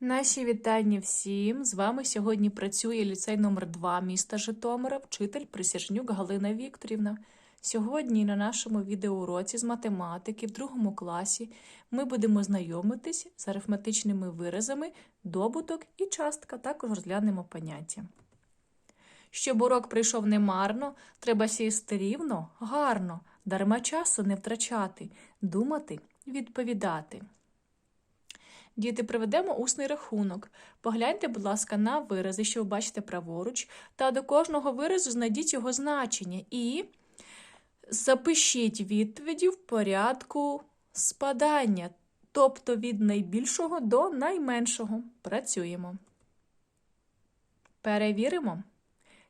Наші вітання всім. З вами сьогодні працює ліцей номер 2 міста Житомира, вчитель Присяжнюк Галина Вікторівна. Сьогодні на нашому відеоуроці з математики в другому класі ми будемо знайомитись з арифметичними виразами добуток і частка, також розглянемо поняття. Щоб урок прийшов немарно, треба сісти рівно, гарно, дарма часу не втрачати, думати, відповідати. Діти, проведемо усний рахунок. Погляньте, будь ласка, на вирази, що ви бачите праворуч, та до кожного виразу знайдіть його значення і запишіть відповіді в порядку спадання, тобто від найбільшого до найменшого. Працюємо. Перевіримо.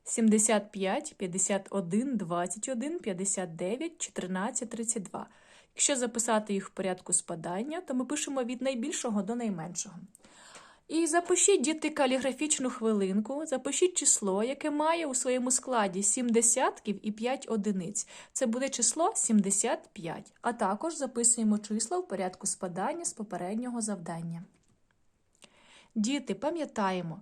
75, 51, 21, 59, 14, 32. Якщо записати їх в порядку спадання, то ми пишемо від найбільшого до найменшого. І запишіть, діти, каліграфічну хвилинку, запишіть число, яке має у своєму складі 7 десятків і 5 одиниць. Це буде число 75. А також записуємо числа в порядку спадання з попереднього завдання. Діти, пам'ятаємо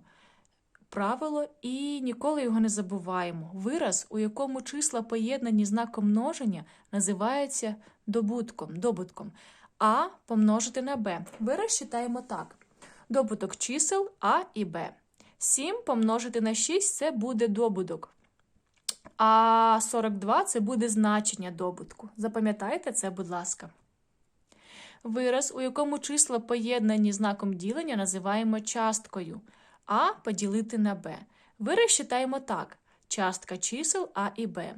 правило і ніколи його не забуваємо. Вираз, у якому числа поєднані знаком множення, називається добутком, добутком. А помножити на Б. Вираз читаємо так. Добуток чисел А і Б. 7 помножити на 6 це буде добуток. А 42 це буде значення добутку. Запам'ятайте це, будь ласка. Вираз, у якому числа поєднані знаком ділення, називаємо часткою. А поділити на Б. Вираз читаємо так: частка чисел А і Б.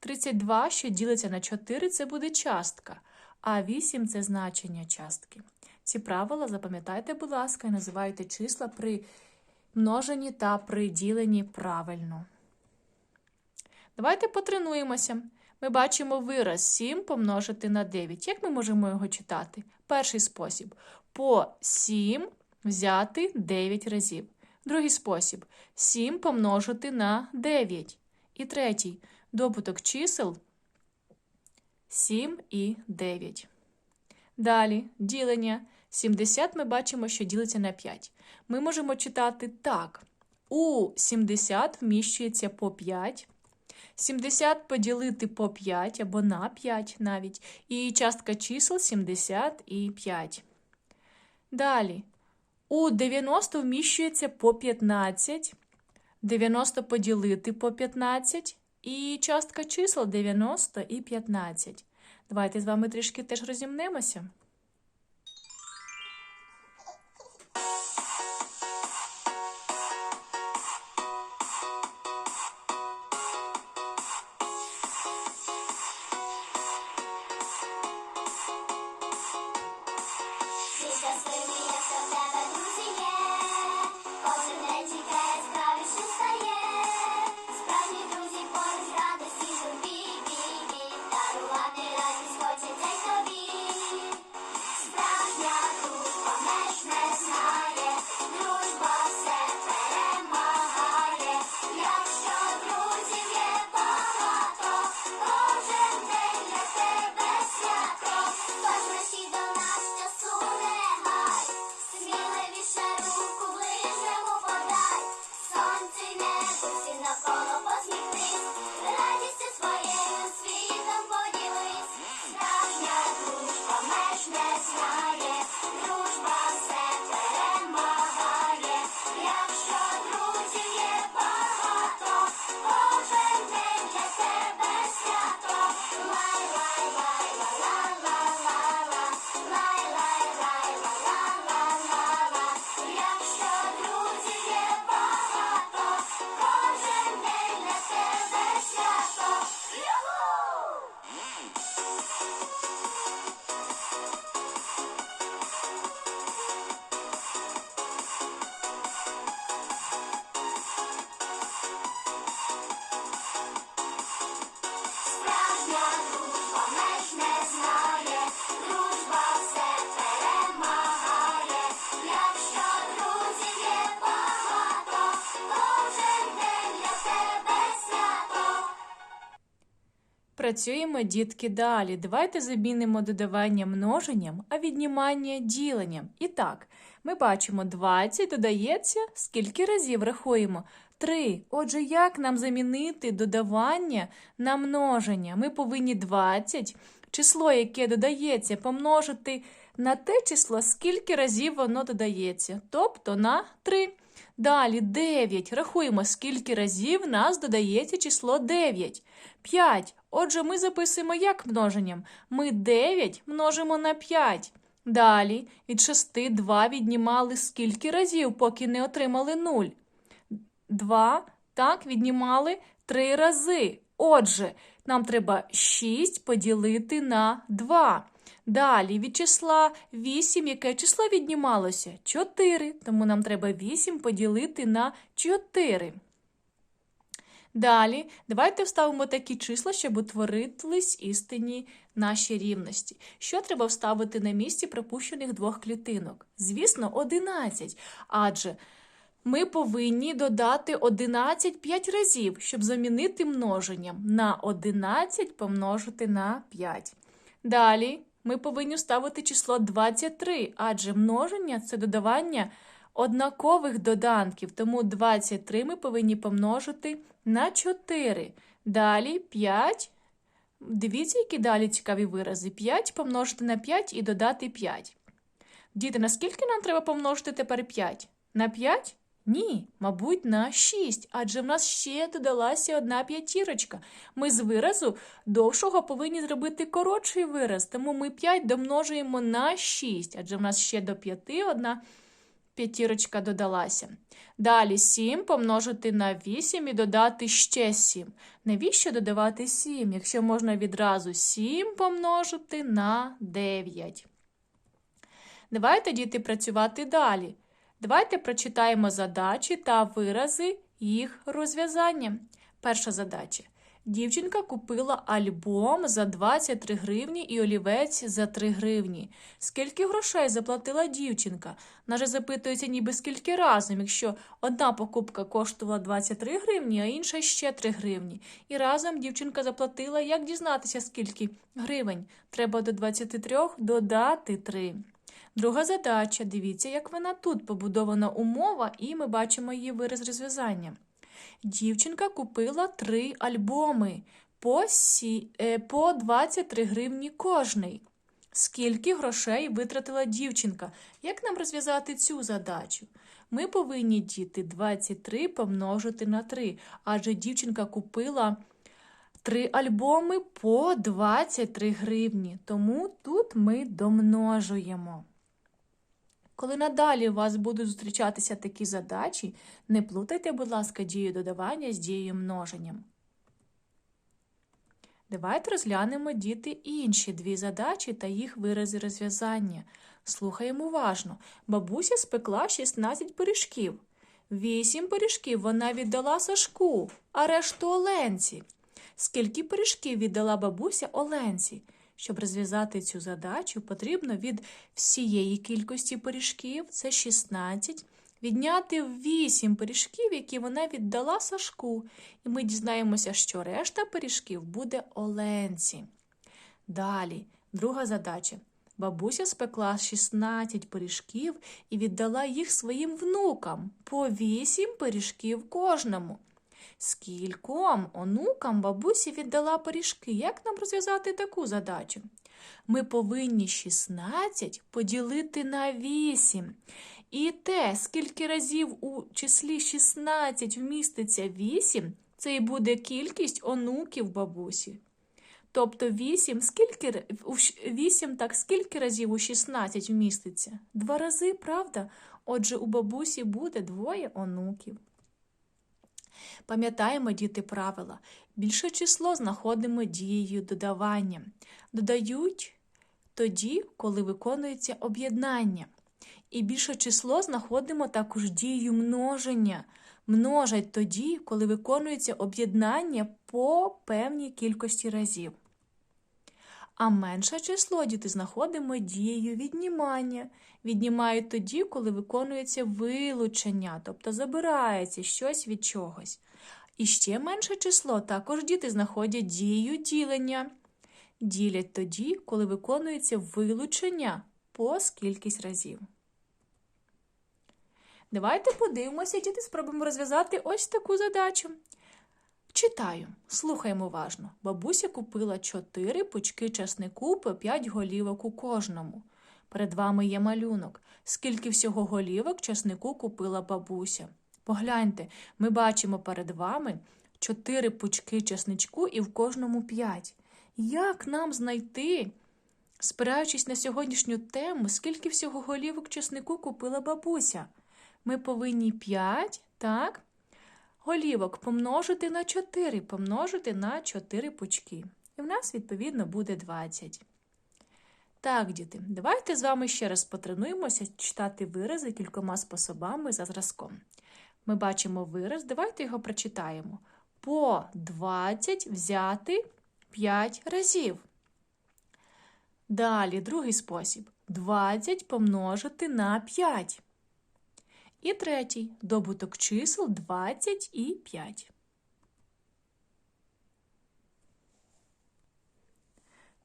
32, що ділиться на 4, це буде частка, а 8 це значення частки. Ці правила запам'ятайте, будь ласка, і називайте числа при множенні та при діленні правильно. Давайте потренуємося. Ми бачимо вираз 7 помножити на 9. Як ми можемо його читати? Перший спосіб. По 7 взяти 9 разів. Другий спосіб 7 помножити на 9. І третій добуток чисел 7 і 9. Далі ділення. 70 ми бачимо, що ділиться на 5. Ми можемо читати так. У 70 вміщується по 5. 70 поділити по 5 або на 5 навіть. І частка чисел 70 і 5. Далі. У 90 вміщується по 15. 90 поділити по 15. І частка чисел 90 і 15. Давайте з вами трішки теж розімнемося. Працюємо, дітки, далі. Давайте замінимо додавання множенням, а віднімання діленням. І так, ми бачимо 20 додається, скільки разів рахуємо? 3. Отже, як нам замінити додавання на множення? Ми повинні 20, число, яке додається, помножити на те число, скільки разів воно додається, тобто на 3. Далі 9. Рахуємо, скільки разів нас додається число 9. 5. Отже, ми записуємо як множенням. Ми 9 множимо на 5. Далі від 6 2 віднімали скільки разів, поки не отримали 0. 2. Так, віднімали 3 рази. Отже, нам треба 6 поділити на 2. Далі від числа 8, яке число віднімалося? 4. Тому нам треба 8 поділити на 4. Далі, давайте вставимо такі числа, щоб утворились істинні наші рівності. Що треба вставити на місці пропущених двох клітинок? Звісно, 11. Адже ми повинні додати 11 5 разів, щоб замінити множенням. На 11 помножити на 5. Далі ми повинні вставити число 23, адже множення це додавання однакових доданків, тому 23 ми повинні помножити на 4. Далі 5. Дивіться, які далі цікаві вирази. 5 помножити на 5 і додати 5. Діти, наскільки нам треба помножити тепер 5? На 5? Ні, мабуть, на 6, адже в нас ще додалася одна п'ятірочка. Ми з виразу довшого повинні зробити коротший вираз, тому ми 5 домножуємо на 6, адже в нас ще до 5 одна п'ятірочка додалася. Далі 7 помножити на 8 і додати ще 7. Навіщо додавати 7, якщо можна відразу 7 помножити на 9? Давайте, діти, працювати далі. Давайте прочитаємо задачі та вирази їх розв'язання. Перша задача. Дівчинка купила альбом за 23 гривні і олівець за 3 гривні. Скільки грошей заплатила дівчинка? Наже запитується ніби скільки разом, якщо одна покупка коштувала 23 гривні, а інша ще 3 гривні. І разом дівчинка заплатила, як дізнатися, скільки гривень. Треба до 23 додати 3. Друга задача. Дивіться, як вона тут побудована умова, і ми бачимо її вираз розв'язання. Дівчинка купила три альбоми по, сі... е, по 23 гривні кожний. Скільки грошей витратила дівчинка? Як нам розв'язати цю задачу? Ми повинні діти 23 помножити на 3, адже дівчинка купила три альбоми по 23 гривні. Тому тут ми домножуємо. Коли надалі у вас будуть зустрічатися такі задачі, не плутайте, будь ласка, дію додавання з дією множенням. Давайте розглянемо діти інші дві задачі та їх вирази розв'язання. Слухаємо уважно. Бабуся спекла 16 пиріжків. Вісім пиріжків вона віддала Сашку, а решту Оленці. Скільки пиріжків віддала бабуся Оленці? Щоб розв'язати цю задачу, потрібно від всієї кількості пиріжків, це 16, відняти 8 пиріжків, які вона віддала Сашку. І ми дізнаємося, що решта пиріжків буде Оленці. Далі, друга задача. Бабуся спекла 16 пиріжків і віддала їх своїм внукам по 8 пиріжків кожному. Скільком онукам бабусі віддала пиріжки. Як нам розв'язати таку задачу? Ми повинні 16 поділити на 8. І те, скільки разів у числі 16 вміститься 8, це і буде кількість онуків бабусі. Тобто 8, скільки, р- у щ- 8 так скільки разів у 16 вміститься? Два рази, правда? Отже, у бабусі буде двоє онуків. Пам'ятаємо, діти, правила. Більше число знаходимо дією додавання. Додають тоді, коли виконується об'єднання. І більше число знаходимо також дією множення. Множать тоді, коли виконується об'єднання по певній кількості разів. А менше число діти знаходимо дією віднімання. Віднімають тоді, коли виконується вилучення, тобто забирається щось від чогось. І ще менше число також діти знаходять дію ділення. Ділять тоді, коли виконується вилучення по скількись разів. Давайте подивимося, діти, спробуємо розв'язати ось таку задачу. Читаю, слухаємо уважно. Бабуся купила 4 пучки часнику по 5 голівок у кожному. Перед вами є малюнок. Скільки всього голівок часнику купила бабуся? Погляньте, ми бачимо перед вами 4 пучки часничку і в кожному 5. Як нам знайти, спираючись на сьогоднішню тему, скільки всього голівок часнику купила бабуся? Ми повинні 5, так? Голівок помножити на 4, помножити на 4 пучки. І в нас, відповідно, буде 20. Так, діти, давайте з вами ще раз потренуємося читати вирази кількома способами за зразком. Ми бачимо вираз, давайте його прочитаємо. По 20 взяти 5 разів. Далі, другий спосіб. 20 помножити на 5. І третій добуток чисел 20 і 5.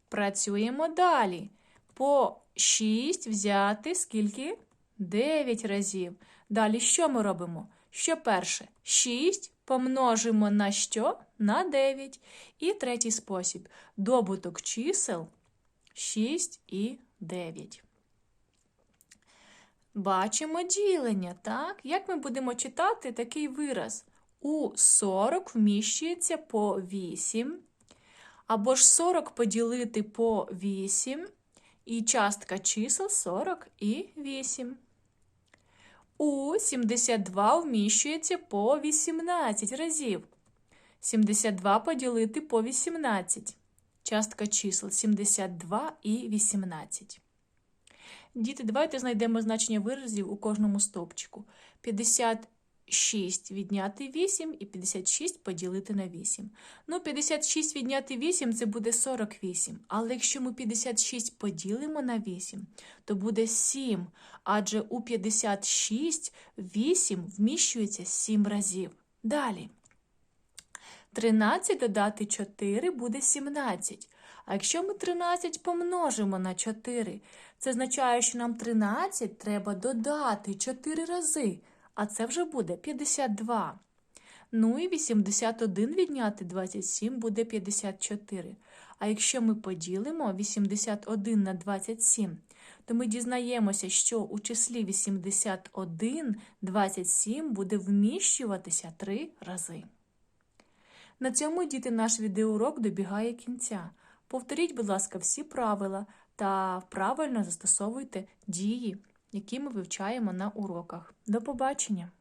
Працюємо далі. По 6 взяти скільки? 9 разів. Далі що ми робимо? Що перше? 6 помножимо на що? На 9. І третій спосіб. Добуток чисел 6 і 9. Бачимо ділення, так? Як ми будемо читати такий вираз? У 40 вміщується по 8. Або ж 40 поділити по 8. І частка чисел 40 і 8. У 72 вміщується по 18 разів. 72 поділити по 18. Частка чисел 72 і 18. Діти, давайте знайдемо значення виразів у кожному стовпчику. 56 відняти 8 і 56 поділити на 8. Ну, 56 відняти 8 це буде 48. Але якщо ми 56 поділимо на 8, то буде 7. Адже у 56 8 вміщується 7 разів. Далі. 13 додати 4 буде 17. А якщо ми 13 помножимо на 4, це означає, що нам 13 треба додати 4 рази, а це вже буде 52. Ну і 81 відняти 27 буде 54. А якщо ми поділимо 81 на 27, то ми дізнаємося, що у числі 81 27 буде вміщуватися 3 рази. На цьому діти наш відеоурок добігає кінця. Повторіть, будь ласка, всі правила та правильно застосовуйте дії, які ми вивчаємо на уроках. До побачення!